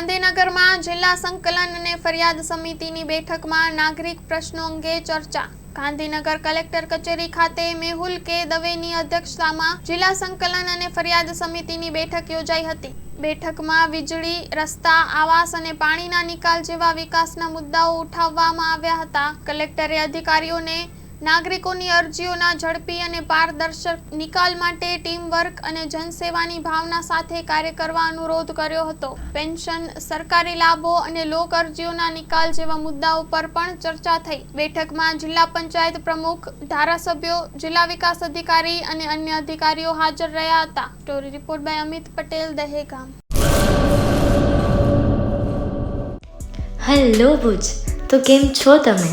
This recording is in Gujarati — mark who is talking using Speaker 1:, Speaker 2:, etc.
Speaker 1: ગાંધીનગરમાં જિલ્લા સંકલન અને ફરિયાદ સમિતિની બેઠકમાં નાગરિક પ્રશ્નો અંગે ચર્ચા. ગાંધીનગર કલેક્ટર કચેરી ખાતે મેહુલ કે. દવેની અધ્યક્ષતામાં જિલ્લા સંકલન અને ફરિયાદ સમિતિની બેઠક યોજાઈ હતી. બેઠકમાં વીજળી, રસ્તા, આવાસ અને પાણીના નિકાલ જેવા વિકાસના મુદ્દાઓ ઉઠાવવામાં આવ્યા હતા. કલેક્ટરે અધિકારીઓને નાગરિકોની અરજીઓના ઝડપી અને પારદર્શક નિકાલ માટે ટીમ વર્ક અને જનસેવાની ભાવના સાથે કાર્ય કરવા અનુરોધ કર્યો હતો. પેન્શન, સરકારી લાભો અને લોક અરજીઓના નિકાલ જેવા મુદ્દાઓ પર પણ ચર્ચા થઈ. બેઠકમાં જિલ્લા પંચાયત પ્રમુખ, ધારાસભ્યો, જિલ્લા વિકાસ અધિકારી અને અન્ય અધિકારીઓ હાજર રહ્યા હતા. Story report by Amit Patel, Dehgam.
Speaker 2: Hello Bhuj, તો કેમ છો તમે?